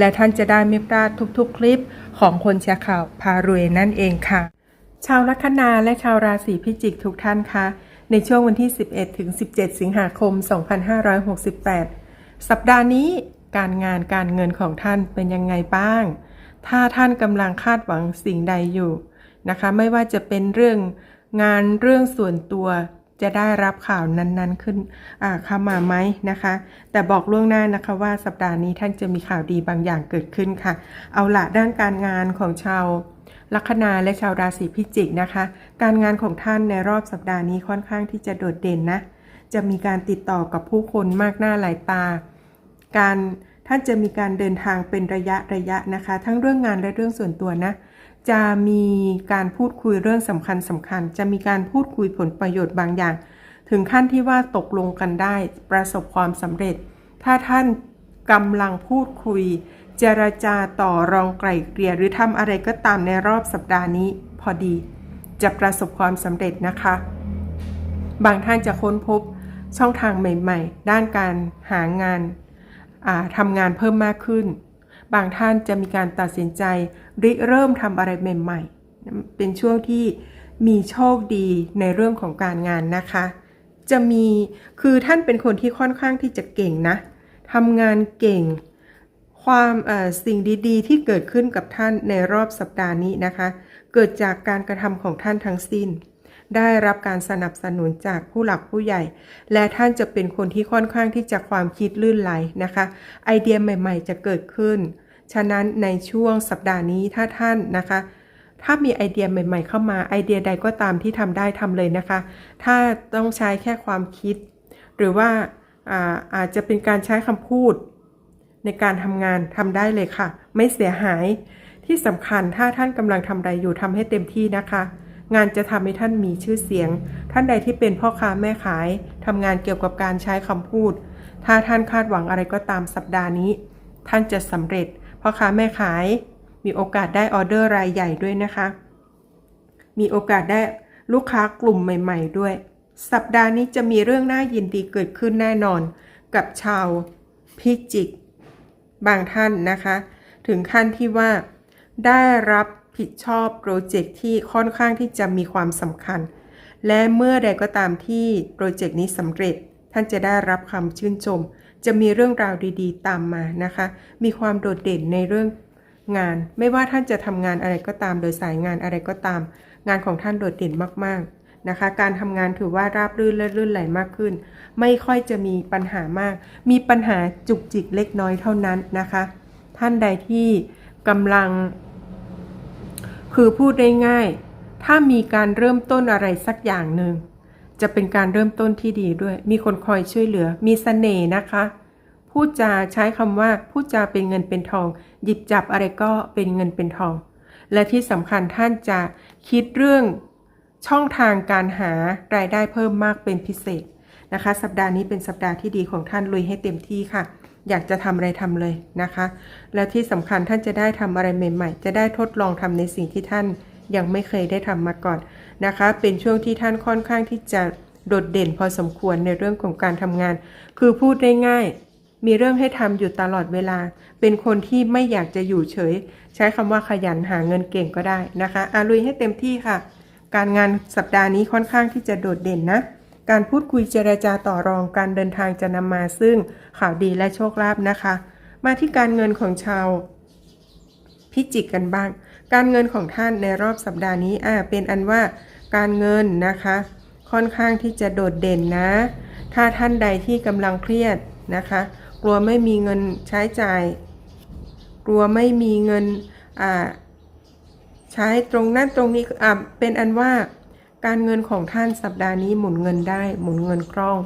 และท่านจะได้ไม่พลาดทุกๆ คลิปของคนแชร์ข่าวพารวยนั่นเองค่ะ ชาวลัคนาและชาวราศีพิจิกทุกท่านคะในช่วงวันที่ 11 ถึง 17 สิงหาคม 2568 สัปดาห์นี้การงานการเงินของท่านเป็นยังไงบ้าง ถ้าท่านกำลังคาดหวังสิ่งใดอยู่นะคะ ไม่ว่าจะเป็นเรื่องงานเรื่องส่วนตัว จะได้รับข่าวนั้นๆ ขึ้นเข้ามาไหมนะคะ แต่บอกล่วงหน้านะคะว่าสัปดาห์นี้ท่านจะมีข่าวดีบางอย่างเกิดขึ้นค่ะ เอาละด้านการงานของชาวลัคนาและชาวราศีพิจิกนะคะ การงานของท่านในรอบสัปดาห์นี้ค่อนข้างที่จะโดดเด่นนะ จะมีการติดต่อกับผู้คนมากหน้าหลายตา การท่านจะมีการเดินทางเป็นระยะระยะนะคะ ทั้งเรื่องงานและเรื่องส่วนตัวนะ จะมีการพูดคุยเรื่องสำคัญสำคัญ จะมีการพูดคุยผลประโยชน์บางอย่าง ถึงขั้นที่ว่าตกลงกันได้ ประสบความสำเร็จ ถ้าท่านกำลังพูดคุย เจรจาต่อรองไกล่เกลี่ยหรือทำอะไรก็ตามในรอบสัปดาห์นี้ พอดี จะประสบความสำเร็จนะคะ บางท่านจะค้นพบช่องทางใหม่ ๆ ด้านการหางานทำงานเพิ่มมากขึ้น บางท่านจะมีการตัดสินใจริเริ่มทำอะไรใหม่ๆ เป็นช่วงที่มีโชคดีในเรื่องของการงานนะคะ จะมีคือท่านเป็นคนที่ค่อนข้างที่จะเก่งนะทำงานเก่ง ความสิ่งดีๆ ที่เกิดขึ้นกับท่านในรอบสัปดาห์นี้นะคะ เกิดจากการกระทำของท่านทั้งสิ้น ได้รับการสนับสนุนจากผู้หลักผู้ใหญ่ และท่านจะเป็นคนที่ค่อนข้างที่จะความคิดลื่นไหลนะคะ ไอเดียใหม่ ๆ จะเกิดขึ้น ฉะนั้นในช่วงสัปดาห์นี้ถ้าท่านนะคะ ถ้ามีไอเดียใหม่ ๆ เข้ามาไอเดียใดก็ตามที่ทำได้ทำเลยนะคะ ถ้าต้องใช้แค่ความคิด หรือว่าอาอาจจะเป็นการใช้คำพูด ในการทำงานทำได้เลยค่ะ ไม่เสียหายที่สำคัญถ้าท่านกำลังทำอะไรอยู่ทำให้เต็มที่นะคะ งานจะทำให้ท่านมีชื่อเสียง ท่านใดที่เป็นพ่อค้าแม่ขายทำงานเกี่ยวกับการใช้คำพูด ถ้าท่านคาดหวังอะไรก็ตามสัปดาห์นี้ ท่านจะสำเร็จ พ่อค้าแม่ขาย มีโอกาสได้ออเดอร์รายใหญ่ด้วยนะคะ มีโอกาสได้ลูกค้ากลุ่มใหม่ ๆ ด้วย สัปดาห์นี้จะมีเรื่องน่ายินดีเกิดขึ้นแน่นอน กับชาวพิจิก บางท่านนะคะ ถึงขั้นที่ว่าได้รับ ผิดชอบโปรเจกต์ที่ค่อนข้างที่จะมีความสำคัญ และเมื่อใดก็ตามที่โปรเจกต์นี้สำเร็จ ท่านจะได้รับคำชื่นชม จะมีเรื่องราวดีๆ ตามมานะคะ มีความโดดเด่นในเรื่องงาน ไม่ว่าท่านจะทำงานอะไรก็ตาม โดยสายงานอะไรก็ตาม งานของท่านโดดเด่นมากๆนะคะ การทำงานถือว่าราบรื่นและลื่นไหลมากขึ้น ไม่ค่อยจะมีปัญหามาก มีปัญหาจุกจิกเล็กน้อยเท่านั้นนะคะ ท่านใดที่กำลัง คือพูดได้ง่าย ถ้ามีการเริ่มต้นอะไรสักอย่างหนึ่ง จะเป็นการเริ่มต้นที่ดีด้วย มีคนคอยช่วยเหลือ มีเสน่ห์นะคะ พูดจาใช้คำว่าพูดจาเป็นเงินเป็นทอง หยิบจับอะไรก็เป็นเงินเป็นทอง และที่สำคัญท่านจะคิดเรื่องช่องทางการหารายได้เพิ่มมากเป็นพิเศษนะคะ สัปดาห์นี้เป็นสัปดาห์ที่ดีของท่านลุยให้เต็มที่ค่ะ อยากจะทำอะไรทำเลยนะคะ และที่สำคัญท่านจะได้ทำอะไรใหม่ ๆ จะได้ทดลองทำในสิ่งที่ท่านยังไม่เคยได้ทำมาก่อนนะคะ เป็นช่วงที่ท่านค่อนข้างที่จะโดดเด่นพอสมควรในเรื่องของการทำงาน คือพูดได้ง่าย มีเรื่องให้ทำอยู่ตลอดเวลา เป็นคนที่ไม่อยากจะอยู่เฉย ใช้คำว่าขยันหาเงินเก่งก็ได้นะคะอาลุยให้เต็มที่ค่ะ การงานสัปดาห์นี้ค่อนข้างที่จะโดดเด่นนะ การพูดคุยเจรจาต่อรองการเดินทางจะนำมาซึ่งข่าวดีและโชคลาภนะคะ มาที่การเงินของชาวพิจิกกันบ้าง การเงินของท่านในรอบสัปดาห์นี้อ่าเป็นอันว่าการเงินนะคะ ค่อนข้างที่จะโดดเด่นนะ ถ้าท่านใดที่กำลังเครียดนะคะ กลัวไม่มีเงินใช้จ่าย กลัวไม่มีเงินอ่าใช้ตรงนั้นตรงนี้อ่าเป็นอันว่า การเงินของท่านสัปดาห์นี้หมุนเงินได้หมุนเงินคล่อง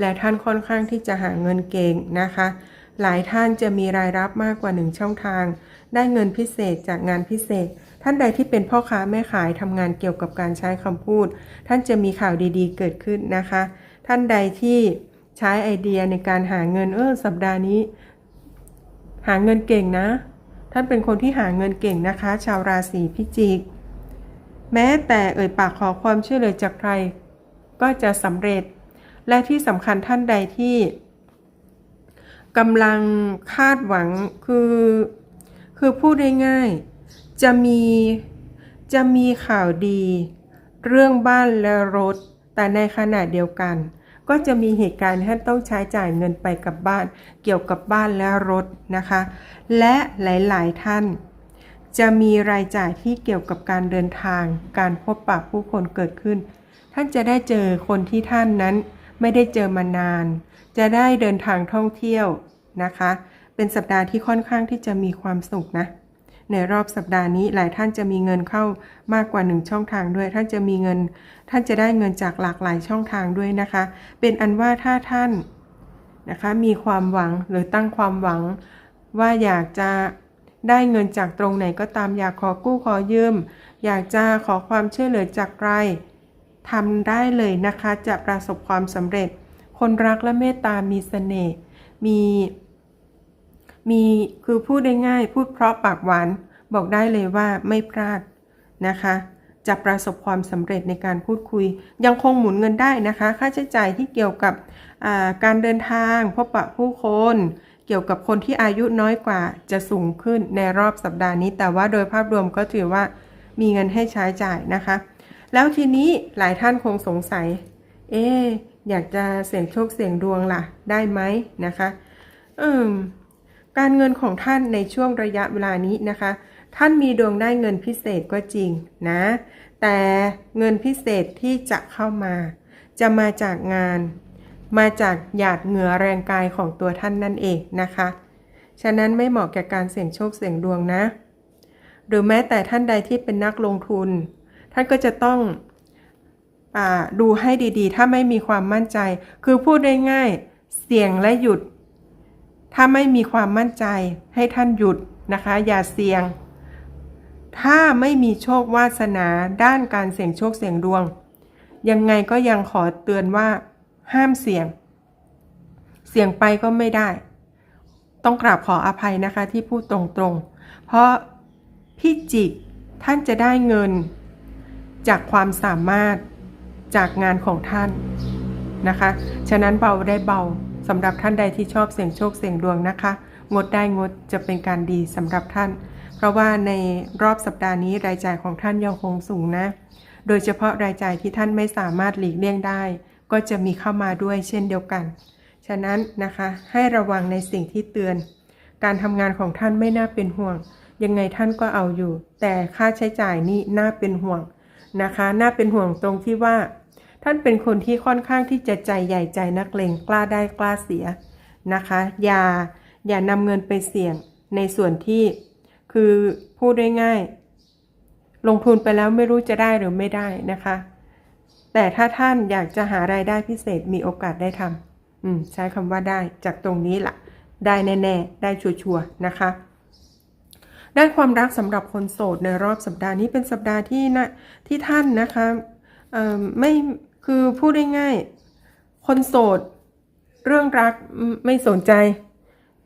และท่านค่อนข้างที่จะหาเงินเก่งนะคะ หลายท่านจะมีรายรับมากกว่าหนึ่งช่องทาง ได้เงินพิเศษจากงานพิเศษ ท่านใดที่เป็นพ่อค้าแม่ขายทำงานเกี่ยวกับการใช้คำพูด ท่านจะมีข่าวดีๆ เกิดขึ้นนะคะ ท่านใดที่ใช้ไอเดียในการหาเงินเออสัปดาห์นี้ หาเงินเก่งนะ ท่านเป็นคนที่หาเงินเก่งนะคะ ชาวราศีพิจิก แม้แต่เอ่ยปากขอความช่วยเหลือจากใคร ก็จะสำเร็จ และที่สำคัญท่านใดที่กำลังคาดหวังคือ คือพูดได้ง่ายๆจะมีจะมีข่าวดี เรื่องบ้านและรถ แต่ในขณะเดียวกัน ก็จะมีเหตุการณ์ที่ท่านต้องใช้จ่ายเงินไปกับบ้าน เกี่ยวกับบ้านและรถนะคะ และหลายๆท่าน จะมีรายจ่ายที่เกี่ยวกับการเดินทาง การพบปะผู้คนเกิดขึ้น ท่านจะได้เจอคนที่ท่านนั้นไม่ได้เจอมานาน จะได้เดินทางท่องเที่ยวนะคะ เป็นสัปดาห์ที่ค่อนข้างที่จะมีความสุขนะ ในรอบสัปดาห์นี้หลายท่านจะมีเงินเข้ามากกว่าหนึ่งช่องทางด้วย ท่านจะมีเงิน ท่านจะได้เงินจากหลากหลายช่องทางด้วยนะคะ เป็นอันว่าถ้าท่านนะคะมีความหวังหรือตั้งความหวังว่าอยากจะ ได้เงินจากตรงไหนก็ตามอยากขอกู้ขอยืม อยากจะขอความช่วยเหลือจากใครทำได้เลยนะคะจะประสบความสำเร็จ คนรักและเมตตามีเสน่ห์มีมีคือพูดได้ง่ายพูดเพราะปากหวาน บอกได้เลยว่าไม่พลาดนะคะจะประสบความสำเร็จในการพูดคุย ยังคงหมุนเงินได้นะคะ ค่าใช้จ่ายที่เกี่ยวกับการเดินทาง พบปะผู้คน เกี่ยวกับคนที่อายุน้อยกว่าจะสูงขึ้นในรอบสัปดาห์นี้ แต่ว่าโดยภาพรวมก็ถือว่ามีเงินให้ใช้จ่ายนะคะ แล้วทีนี้หลายท่านคงสงสัย เอ๊อยากจะเสี่ยงโชคเสี่ยงดวงล่ะ ได้ไหมนะคะ อืม การเงินของท่านในช่วงระยะเวลานี้นะคะ ท่านมีดวงได้เงินพิเศษก็จริงนะ แต่เงินพิเศษที่จะเข้ามา จะมาจากงาน มาจากหยาดเหงื่อแรงกายของตัวท่านนั่นเองนะคะ ฉะนั้นไม่เหมาะแก่การเสี่ยงโชคเสี่ยงดวงนะ หรือแม้แต่ท่านใดที่เป็นนักลงทุน ท่านก็จะต้องอดูให้ดีๆ ถ้าไม่มีความมั่นใจ คือพูดได้ง่ายเสี่ยงและหยุด ถ้าไม่มีความมั่นใจให้ท่านหยุดนะคะ อย่าเสี่ยง ถ้าไม่มีโชควาสนาด้านการเสี่ยงโชคเสี่ยงดวง ยังไงก็ยังขอเตือนว่า ห้ามเสี่ยง เสี่ยงไปก็ไม่ได้ ต้องกราบขออภัยนะคะที่พูดตรงๆ เพราะพี่จิกท่านจะได้เงิน จากความสามารถจากงานของท่านนะคะ ฉะนั้นเบาได้เบาสำหรับท่านใดที่ชอบเสี่ยงโชคเสี่ยงดวงนะคะ งดได้งดจะเป็นการดีสำหรับท่าน เพราะว่าในรอบสัปดาห์นี้รายจ่ายของท่านยังคงสูงนะ โดยเฉพาะรายจ่ายที่ท่านไม่สามารถหลีกเลี่ยงได้ ก็จะมีเข้ามาด้วยเช่นเดียวกัน ฉะนั้นนะคะให้ระวังในสิ่งที่เตือน การทำงานของท่านไม่น่าเป็นห่วง ยังไงท่านก็เอาอยู่ แต่ค่าใช้จ่ายนี่น่าเป็นห่วงนะคะ น่าเป็นห่วงตรงที่ว่า ท่านเป็นคนที่ค่อนข้างที่จะใจใหญ่ใจนักเลงกล้าได้กล้าเสียนะคะ อย่าอย่านำเงินไปเสี่ยงในส่วนที่คือพูดได้ง่าย ลงทุนไปแล้วไม่รู้จะได้หรือไม่ได้นะคะ แต่ถ้าท่านอยากจะหารายได้พิเศษมีโอกาสได้ทำอืม ใช้คำว่าได้จากตรงนี้ละ่ะ ได้แน่ ๆ ได้ชัวร์ๆนะคะด้านความรักสำหรับคนโสดในรอบสัปดาห์นี้เป็นสัปดาห์ที่นะที่ท่านนะคะไม่คือพูดได้ง่ายคนโสด เรื่องรักไม่สนใจ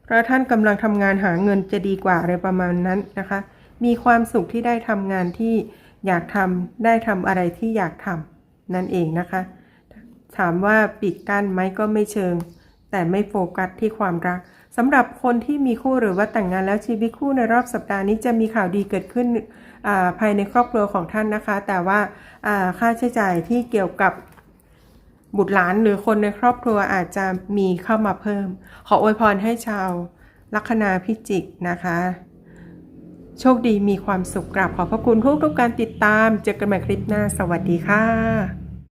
เพราะท่านกำลังทำงานหาเงินจะดีกว่าอะไรประมาณนั้นนะคะ มีความสุขที่ได้ทำงานที่อยากทำได้ทำอะไรที่อยากทำ นั่นเองนะคะ ถามว่าปิดกั้นไหมก็ไม่เชิง แต่ไม่โฟกัสที่ความรักสำหรับคนที่มีคู่หรือว่าแต่งงานแล้วชีวิตคู่ในรอบสัปดาห์นี้จะมีข่าวดีเกิดขึ้นภายในครอบครัวของท่านนะคะ แต่ว่าค่าใช้จ่ายที่เกี่ยวกับบุตรหลานหรือคนในครอบครัวอาจจะมีเข้ามาเพิ่ม ขออวยพรให้ชาวลัคนาพิจิกนะคะ โชคดีมีความสุขกราบขอบพระคุณทุกทุกการติดตาม เจอกันใหม่คลิปหน้า สวัสดีค่ะ